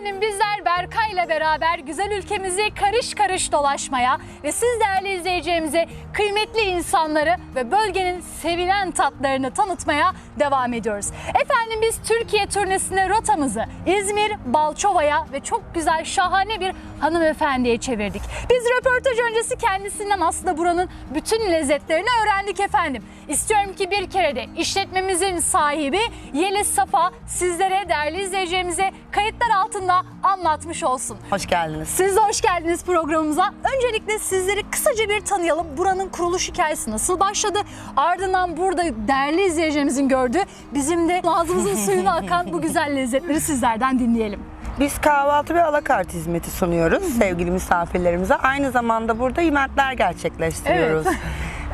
Efendim bizler Berkay ile beraber güzel ülkemizi karış karış dolaşmaya ve siz değerli izleyicilerimize kıymetli insanları ve bölgenin sevilen tatlarını tanıtmaya devam ediyoruz. Efendim biz Türkiye turnesinde rotamızı İzmir, Balçova'ya ve çok güzel şahane bir hanımefendiye çevirdik. Biz röportaj öncesi kendisinden aslında buranın bütün lezzetlerini öğrendik efendim. İstiyorum ki bir kere de işletmemizin sahibi Yeliz Safa sizlere değerli izleyicilerimize kayıtlar altında anlatmış olsun. Hoş geldiniz. Siz de hoş geldiniz programımıza. Öncelikle sizleri kısaca bir tanıyalım. Buranın kuruluş hikayesi nasıl başladı? Ardından burada değerli izleyicilerimizin gördüğü bizim de ağzımızın suyunu akan bu güzel lezzetleri sizlerden dinleyelim. Biz kahvaltı ve alakart hizmeti sunuyoruz sevgili misafirlerimize. Aynı zamanda burada hizmetler gerçekleştiriyoruz.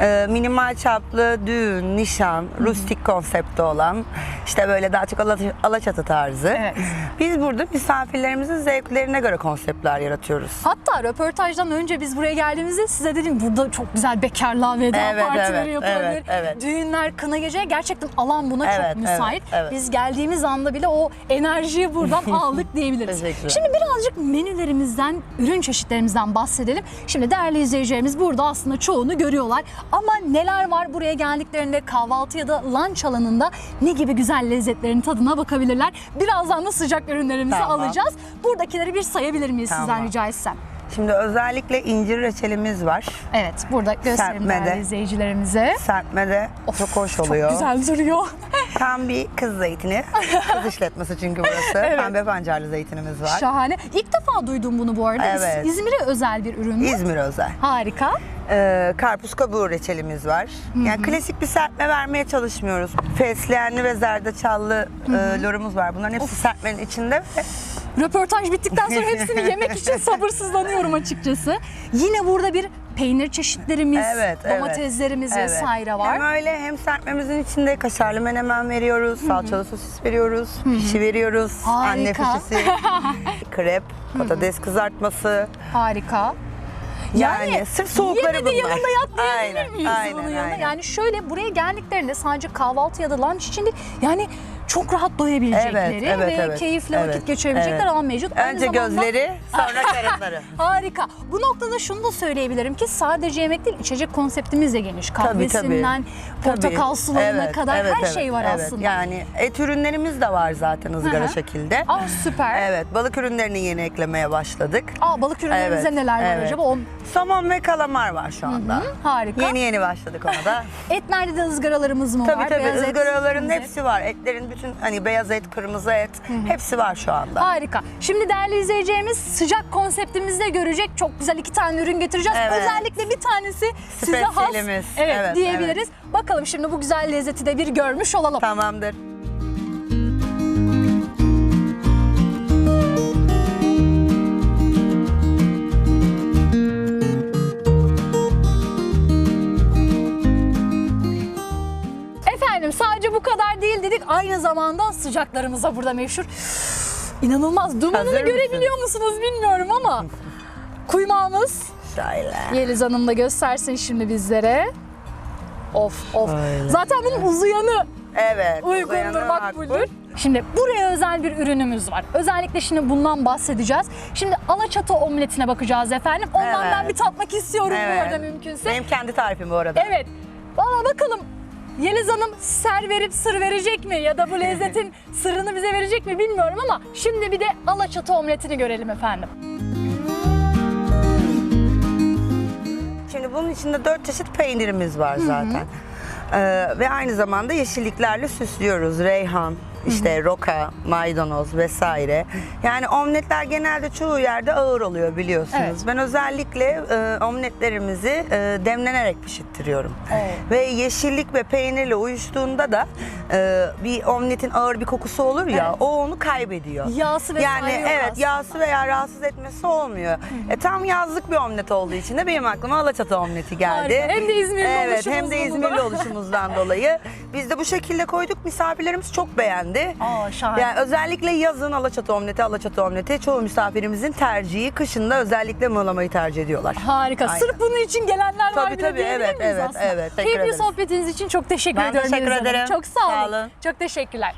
Ee, minimal çaplı düğün, nişan, rustik konsepti olan işte böyle daha çok Ala- Alaçatı tarzı. Evet. Biz burada misafirlerimizin zevklerine göre konseptler yaratıyoruz. Hatta röportajdan önce biz buraya geldiğimizde size dedim burada çok güzel bekarlığa veda Evet, partileri evet, yapılabilir. evet, evet. Düğünler, kına gece gerçekten alan buna Evet, çok müsait. evet, evet. Biz geldiğimiz anda bile o enerjiyi buradan aldık diyebiliriz. Teşekkürler. Şimdi birazcık menülerimizden, ürün çeşitlerimizden bahsedelim. Şimdi değerli izleyicilerimiz burada aslında çoğunu görüyorlar. Ama neler var buraya geldiklerinde kahvaltı ya da lunch alanında ne gibi güzel lezzetlerin tadına bakabilirler. Birazdan da sıcak ürünlerimizi Tamam. alacağız. Buradakileri bir sayabilir miyiz sizden Tamam. rica etsem? Şimdi özellikle incir reçelimiz var. Evet, burada gösterelim Serpmede. değerli izleyicilerimize. Serpmede Of, çok hoş oluyor. Çok güzel duruyor. Tam bir kız zeytini. Kız işletmesi çünkü burası. Evet. Pembe pancarlı zeytinimiz var. Şahane. İlk defa duydum bunu bu arada. İz- Evet. İzmir'e özel bir ürün mü? İzmir özel. Harika. Ee, karpuz kabuğu reçelimiz var. Yani klasik bir serpme vermeye çalışmıyoruz. Fesleğenli ve zerdeçallı e, lorumuz var. Bunların hepsi serpmenin içinde. Röportaj bittikten sonra hepsini yemek için sabırsızlanıyorum açıkçası. Yine burada bir peynir çeşitlerimiz, Evet, domateslerimiz Evet. vesaire var. Hem öyle hem serpmemizin içinde kaşarlı menemen veriyoruz, salçalı sosis veriyoruz, pişi veriyoruz, anne Harika. pişisi, krep, patates kızartması. Harika. Yani, sırf soğukları bunlar. yanında yat diyebilir miyiz aynen, bunun aynen. Yani şöyle buraya geldiklerinde sadece kahvaltı ya da lunch için değil, yani çok rahat doyabilecekleri Evet, evet, ve evet, keyifle evet, vakit geçirebilecekler evet. alan mevcut. Aynı Önce zamanda- gözleri, sonra karınları. Harika. Bu noktada şunu da söyleyebilirim ki sadece yemek değil içecek konseptimiz de geniş. Kahvesinden portakal Tabii. sularına Evet, kadar evet, her evet, şey var evet. aslında. Yani et ürünlerimiz de var zaten ızgara şekilde. Aa süper. Evet, balık ürünlerini yeni eklemeye başladık. Aa balık ürünlerimizde Evet, neler var evet. acaba? O, Somon ve kalamar var şu anda. harika. Yeni yeni başladık ona da. Etlerde de ızgaralarımız mı tabii var? tabii Beyaz et, ızgaraların hepsi var. Etlerin bütün hani beyaz et, kırmızı et hepsi var şu anda. Harika. Şimdi değerli izleyeceğimiz sıcak konseptimizde görecek çok güzel iki tane ürün getireceğiz. Evet. Özellikle bir tanesi size has. Spesiyelimiz. Evet, Evet, diyebiliriz. Bakalım şimdi bu güzel lezzeti de bir görmüş olalım. Tamamdır. Efendim sadece bu kadar değil dedik. Aynı zamanda sıcaklarımız da burada meşhur. İnanılmaz. Dumanını Hazır görebiliyor musunuz bilmiyorum ama. Kuymağımız. Şöyle. Yeliz Hanım da göstersin şimdi bizlere. Of of. Öyle. Zaten bunun uzuyanı Evet. uygundur, uzayanı makbuldür. Şimdi buraya özel bir ürünümüz var. Özellikle şimdi bundan bahsedeceğiz. Şimdi Alaçatı omletine bakacağız efendim. Ondan Evet. ben bir tatmak istiyorum Evet. bu arada mümkünse. Benim kendi tarifim bu arada. Evet. Valla bakalım Yeliz Hanım ser verip sır verecek mi? Ya da bu lezzetin sırrını bize verecek mi bilmiyorum ama şimdi bir de Alaçatı omletini görelim efendim. Şimdi bunun içinde dört çeşit peynirimiz var zaten. Ee, ve aynı zamanda yeşilliklerle süslüyoruz. Reyhan, işte roka, maydanoz vesaire. Yani omletler genelde çoğu yerde ağır oluyor biliyorsunuz. Evet. Ben özellikle e, omletlerimizi e, demlenerek pişirtiyorum. Evet. Ve yeşillik ve peynirle uyuştuğunda da e, bir omletin ağır bir kokusu olur ya, Evet. o onu kaybediyor. Yağsı vesaire Yani yok evet aslında. yağsı veya rahatsız etmesi olmuyor. E, tam yazlık bir omlet olduğu için de benim aklıma Alaçatı omleti geldi. Harika. Hem de İzmirli Evet hem de İzmirli dolayı. oluşumuzdan dolayı. Biz de bu şekilde koyduk. Misafirlerimiz çok beğendi. Aa şahane. Yani özellikle yazın Alaçatı omleti, Alaçatı omleti çoğu misafirimizin tercihi. Kışında özellikle mığlamayı tercih ediyorlar. Harika. Aynen. Sırf bunun için gelenler var Tabii, bile tabii. diyebilir Evet, miyiz evet, aslında? evet. Teşekkür Keyifli sohbetiniz için çok teşekkür Ben ediyorum teşekkür Yeliz Hanım. ederim. Çok sağ olun. Sağ olun. Çok teşekkürler.